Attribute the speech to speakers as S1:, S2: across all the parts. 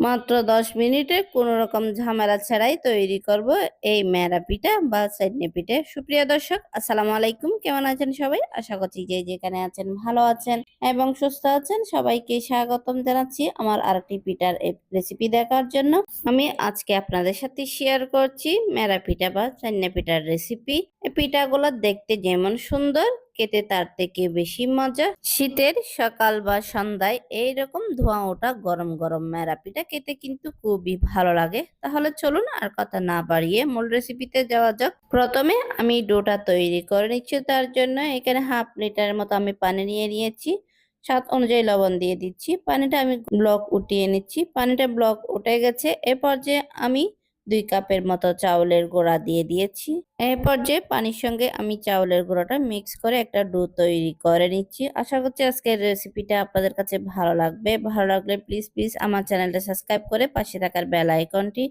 S1: মাত্র দশ মিনিটে কোনো রকম ঝামেলা ছাড়াই তৈরি করব এই মেরা পিঠা বা চাটনি পিঠে। সুপ্রিয় দর্শক, আসসালামু আলাইকুম। কেমন আছেন সবাই? আশা করছি যে যেখানে আছেন ভালো আছেন এবং সুস্থ আছেন। সবাইকে স্বাগতম জানাচ্ছি আমার আরেকটি পিঠার রেসিপি দেখার জন্য। আমি আজকে আপনাদের সাথে শেয়ার করছি মেরা পিঠা বা চাটনি পিঠার রেসিপি এই পিঠাগুলো দেখতে যেমন সুন্দর খেতে তার থেকে বেশি মজা। শীতের সকাল বা সন্ধ্যায় এইরকম ধোঁয়া ওঠা গরম গরম পিঠা খেতে কিন্তু খুবই ভালো লাগে। তাহলে চলুন আর কথা না বাড়িয়ে মূল রেসিপিতে যাওয়া যাক। প্রথমে আমি ডোটা তৈরি করে নিচ্ছি তার জন্য। এখানে হাফ লিটারের মতো আমি পানি নিয়ে নিয়েছি। স্বাদ অনুযায়ী লবণ দিয়ে দিচ্ছি। পানিটা আমি ব্লক উঠিয়ে নিচ্ছি। পানিটা ব্লক উঠে গেছে। এ পর্যায়ে আমি দুই কাপের মতো চাউলের গোড়া দিয়ে দিয়েছি। এরপর যে পানির সঙ্গে আমি চাউলের গোড়াটা মিক্স করে একটা ডু তৈরি করে নিচ্ছি। আশা করছি আজকের রেসিপিটা আপনাদের কাছে ভালো লাগবে। ভালো লাগলে প্লিজ প্লিজ আমার চ্যানেলটা সাবস্ক্রাইব করে পাশে থাকার বেল আইকনটি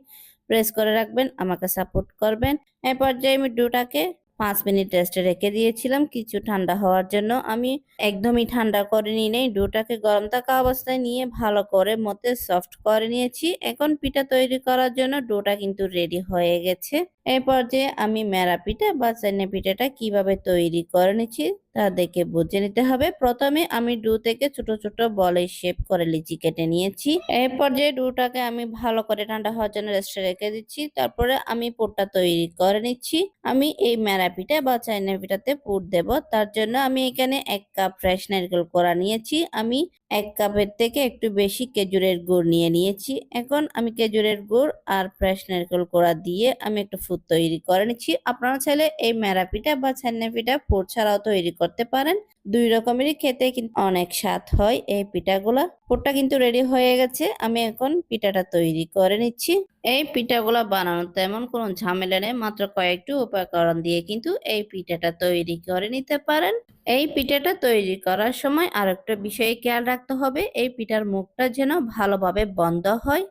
S1: প্রেস করে রাখবেন, আমাকে সাপোর্ট করবেন। এরপর যে আমি ডোটাকে পাঁচ মিনিট রেস্টে রেখে দিয়েছিলাম। কিছু ঠান্ডা হওয়ার জন্য আমি একদমই ঠান্ডা করে নিই নেই। ডোটাকে গরম থাকা অবস্থায় নিয়ে ভালো করে মতে সফট করে নিয়েছি। এখন পিঠা তৈরি করার জন্য ডোটা কিন্তু রেডি হয়ে গেছে। এরপর যে আমি মেরা পিঠা বা চেনে পিঠাটা কীভাবে তৈরি করে নিচ্ছি তা দেখে বুঝে নিতে হবে। প্রথমে আমি ডু থেকে ছোট ছোট বলে শেপ করে লিচি কেটে নিয়েছি। এই পর্যায়ে ডুটাকে আমি ভালো করে ঠান্ডা হওয়ার জন্য রেস্টে রেখে দিচ্ছি। তারপরে আমি পুরটা তৈরি করে নিচ্ছি। আমি এই মেরা পিঠা বা চাইনা পিঠাতে পুর দেব। তার জন্য আমি এখানে এক কাপ ফ্রেশ নারকেল করা নিয়েছি। আমি এক কাপের থেকে একটু বেশি খেজুরের গুড় নিয়ে নিয়েছি। এখন আমি খেজুরের গুড় আর ফ্রেশ নারকেল কোড়া দিয়ে আমি একটা ফুড তৈরি করে নিচ্ছি। আপনারা চাইলে এই মেরা পিঠা বা ছান্না পিঠা পুর ছাড়াও তৈরি করতে পারেন। দুই রকমেরই খেতে কিন্তু অনেক স্বাদ হয়। এই পিঠাগুলা, পুরটা কিন্তু রেডি হয়ে গেছে। আমি এখন পিঠাটা তৈরি করে নিচ্ছি। এই পিঠাগুলা বানানো তেমন কোনো ঝামেলা নেই। মাত্র কয়েকটি উপকরণ দিয়ে কিন্তু এই পিঠাটা তৈরি করে নিতে পারেন। এই পিঠাটা তৈরি করার সময় আর একটা বিষয়ে খেয়াল রাখতে হবে। এই পিঠার মুখটা যেন ভালোভাবে বন্ধ হয়।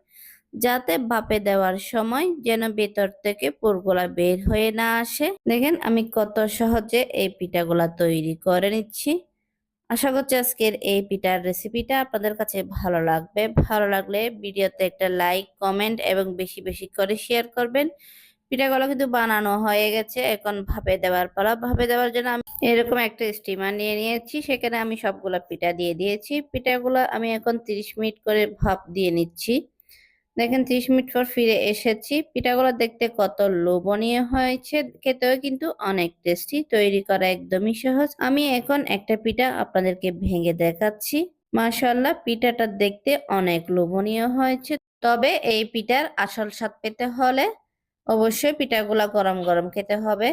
S1: যাতে বাপে দেওয়ার সময় যেন ভেতর থেকে পুরগুলা বের হয়ে না আসে। দেখেন, আমি কত সহজে এই পিঠাগুলা তৈরি করে নিচ্ছি। আশা করছি আজকের এই পিঠার রেসিপিটা আপনাদের কাছে ভালো লাগবে। ভালো লাগলে ভিডিওতে একটা লাইক কমেন্ট এবং বেশি বেশি করে শেয়ার করবেন। পিঠাগুলো কিন্তু বানানো হয়ে গেছে। এখন ভাপে দেওয়ার পালা। ভাপে দেওয়ার জন্য আমি এরকম একটা স্টিমার নিয়ে নিয়েছি। সেখানে আমি সবগুলা পিঠা দিয়ে দিয়েছি। পিঠাগুলো আমি এখন 30 মিনিট করে ভাপ দিয়ে নিচ্ছি। দেখেন 30 মিনিট পর ফিরে এসেছি। পিঠাগুলো দেখতে কত লোভনীয় হয়েছে। খেতেও কিন্তু অনেক টেস্টি তৈরি করা একদমই সহজ। আমি এখন একটা পিঠা আপনাদেরকে ভেঙে দেখাচ্ছি। মাশাল্লাহ পিঠাটা দেখতে অনেক লোভনীয় হয়েছে। তবে এই পিঠার আসল স্বাদ পেতে হলে অবশ্যই পিঠাগুলা গরম গরম খেতে হবে।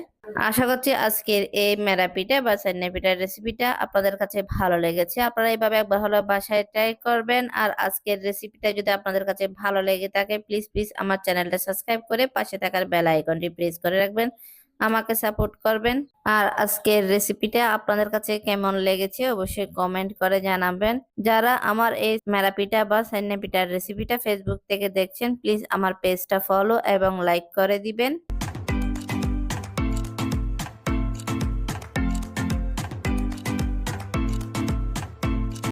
S1: আশা করছি আজকের এই মেরা পিঠা বা চান্না পিঠার রেসিপিটা আপনাদের কাছে ভালো লেগেছে। আপনারা এইভাবে একবার হলো বাসায় ট্রাই করবেন। আর আজকের রেসিপিটা যদি আপনাদের কাছে ভালো লেগে থাকে প্লিজ প্লিজ আমার চ্যানেলটা সাবস্ক্রাইব করে পাশে থাকার বেল আইকনটি প্রেস করে রাখবেন। আমাকে সাপোর্ট করবেন। আর আজকের রেসিপিটা আপনাদের কাছে কেমন লেগেছে অবশ্যই কমেন্ট করে জানাবেন। যারা আমার এই ম্যারাপিটা বা সাইনা পিঠার রেসিপিটা ফেসবুক থেকে দেখছেন প্লিজ আমার পেজটা ফলো এবং লাইক করে দিবেন।